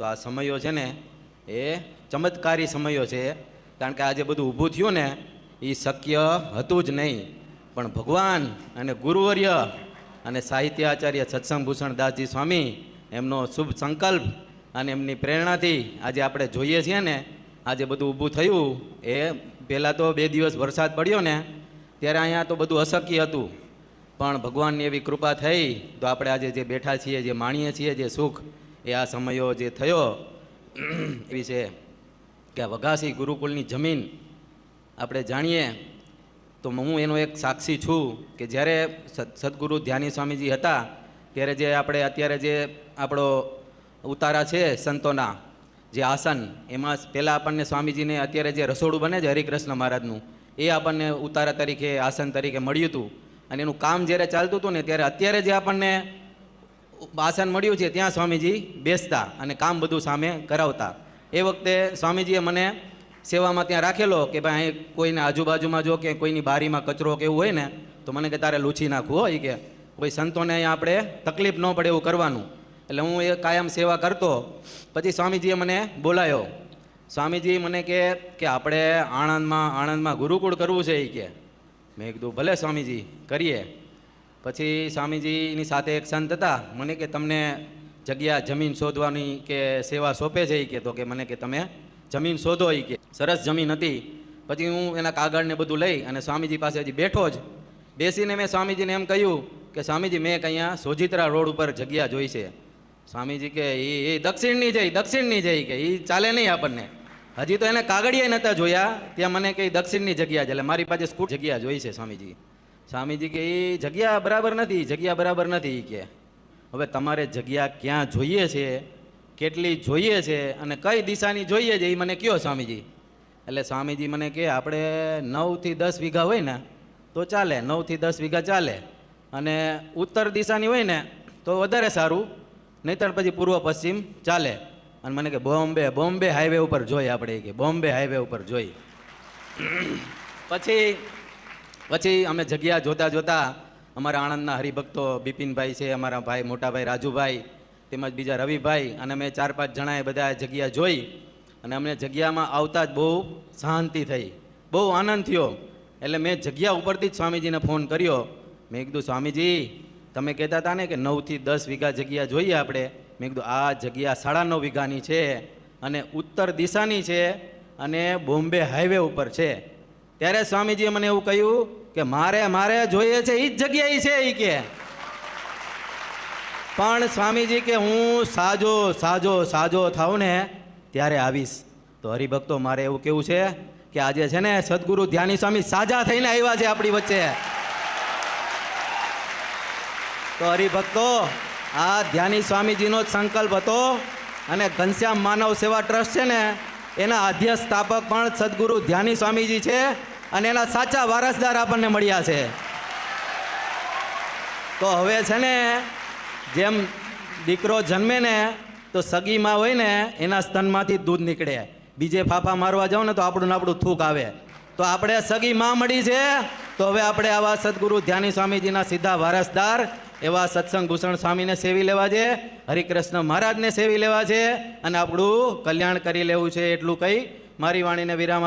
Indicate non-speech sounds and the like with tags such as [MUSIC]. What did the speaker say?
તો આ સમયો છે ને એ ચમત્કારી સમયો છે. કારણ કે આજે બધું ઊભું થયું ને, એ શક્ય હતું જ નહીં. પણ ભગવાન અને ગુરુવર્ય અને સાહિત્ય આચાર્ય સત્સંગ ભૂષણ દાસજી સ્વામી, એમનો શુભ સંકલ્પ અને એમની પ્રેરણાથી આજે આપણે જોઈએ છીએ ને આજે બધું ઊભું થયું, એ પહેલાં તો બે દિવસ વરસાદ પડ્યો ને, ત્યારે અહીંયા તો બધું અશક્ય હતું. પણ ભગવાનની એવી કૃપા થઈ, તો આપણે આજે જે બેઠા છીએ, જે માણીએ છીએ, જે સુખ એ આ સમયો જે થયો એવી છે કે વઘાસી ગુરુકુલની જમીન આપણે જાણીએ, તો હું એનો એક સાક્ષી છું કે જ્યારે સદ- સદગુરુ ધ્યાની સ્વામીજી હતા, ત્યારે જે આપણે અત્યારે જે આપણો ઉતારા છે સંતોના, જે આસન, એમાં પહેલાં આપણને સ્વામીજીને અત્યારે જે રસોડું બને છે હરિકૃષ્ણ મહારાજનું, એ આપણને ઉતારા તરીકે, આસન તરીકે મળ્યું હતું. અને એનું કામ જ્યારે ચાલતું હતું ને, ત્યારે અત્યારે જે આપણને આસન મળ્યું છે, ત્યાં સ્વામીજી બેસતા અને કામ બધું સામે કરાવતા. એ વખતે સ્વામીજીએ મને સેવામાં ત્યાં રાખેલો કે ભાઈ, અહીં કોઈને આજુબાજુમાં જો કે કોઈની બારીમાં કચરો કે એવું હોય ને, તો મને કે તારે લૂછી નાખવું હોય કે કોઈ સંતોને અહીંયા આપણે તકલીફ ન પડે એવું કરવાનું. એટલે હું એ કાયમ સેવા કરતો. પછી સ્વામીજીએ મને બોલાયો. સ્વામીજી મને કે કે આપણે આણંદમાં આણંદમાં ગુરુકુળ કરવું છે. એ કે, મેં કીધું, ભલે સ્વામીજી, કરીએ. પછી સ્વામીજીની સાથે એક સંત હતા. મને કે તમને જગ્યા જમીન શોધવાની કે સેવા સોંપે છે એ કે તો કે મને કે તમે જમીન શોધો એ કે. સરસ જમીન હતી. પછી હું એના કાગળને બધું લઈ અને સ્વામીજી પાસે હજી બેઠો જ. બેસીને મેં સ્વામીજીને એમ કહ્યું કે સ્વામીજી મેં અહીંયા સોજિત્રા રોડ ઉપર જગ્યા જોઈ છે. સ્વામીજી કે એ એ દક્ષિણની જઈ દક્ષિણની જઈ કે. એ ચાલે નહીં આપણને. હજી તો એને કાગળિયા નહોતા જોયા. ત્યાં મને કે દક્ષિણની જગ્યા છે. એટલે મારી પાસે સ્કૂટ જગ્યા જોઈ છે સ્વામીજી. સ્વામીજી કે એ જગ્યા બરાબર નથી જગ્યા બરાબર નથી કે. હવે તમારે જગ્યા ક્યાં જોઈએ છે કેટલી જોઈએ છે અને કઈ દિશાની જોઈએ છે એ મને કયો સ્વામીજી. એટલે સ્વામીજી મને કે આપણે નવથી દસ વીઘા હોય ને તો ચાલે નવથી દસ વીઘા ચાલે. અને ઉત્તર દિશાની હોય ને તો વધારે સારું નહીતર પછી પૂર્વ પશ્ચિમ ચાલે. અને મને કે બોમ્બે બોમ્બે હાઈવે ઉપર જોઈ આપણે કે બોમ્બે હાઈવે ઉપર જોઈ [COUGHS] પછી પછી અમે જગ્યા જોતા જોતા અમારા આણંદના હરિભક્તો બિપિનભાઈ છે, અમારા ભાઈ, મોટાભાઈ રાજુભાઈ, તેમજ બીજા રવિભાઈ અને અમે ચાર પાંચ જણાએ બધા જગ્યા જોઈ અને અમને જગ્યામાં આવતા જ બહુ શાંતિ થઈ. બહુ આનંદ થયો. એટલે મેં જગ્યા ઉપરથી જ સ્વામીજીને ફોન કર્યો. મેં કીધું, સ્વામીજી, તમે કહેતા હતા ને કે નવથી દસ વીઘા જગ્યા જોઈએ આપણે. મેં કીધું, આ જગ્યા સાડા નવ વીઘાની છે અને ઉત્તર દિશાની છે અને બોમ્બે હાઈવે ઉપર છે. ત્યારે સ્વામીજીએ મને એવું કહ્યું કે મારે મારે જોઈએ છે એ જ જગ્યાએ છે એ કે. પણ સ્વામીજી કે હું સાજો સાજો સાજો થાઉં ને ત્યારે આવીશ. તો હરિભક્તો, મારે એવું કેવું છે કે આજે છે ને સદગુરુ ધ્યાની સ્વામી સાજા થઈને આવ્યા છે આપણી વચ્ચે. તો હરિભક્તો, આ ધ્યાની સ્વામીજીનો જ સંકલ્પ હતો અને ઘનશ્યામ માનવ સેવા ટ્રસ્ટ છે ને એના આદ્ય સ્થાપક પણ સદગુરુ ધ્યાની સ્વામીજી છે અને એના સાચા વારસદાર આપણને મળ્યા છે. તો હવે છે ને, જેમ દીકરો જન્મે ને, તો સગીમાં હોય ને, એના સ્તનમાંથી દૂધ નીકળે. બીજે ફાફા મારવા જાવ ને, તો આપણું આપણું થૂક આવે. તો આપણે સગી માં મળી છે, તો હવે આપણે આવા સદગુરુ ધ્યાની સ્વામીજીના સીધા વારસદાર એવા સત્સંગ ભૂષણ સ્વામીને સેવી લેવા છે, હરિકૃષ્ણ મહારાજને સેવી લેવા છે, અને આપણું કલ્યાણ કરી લેવું છે એટલું કહી મારી વાણીને વિરામ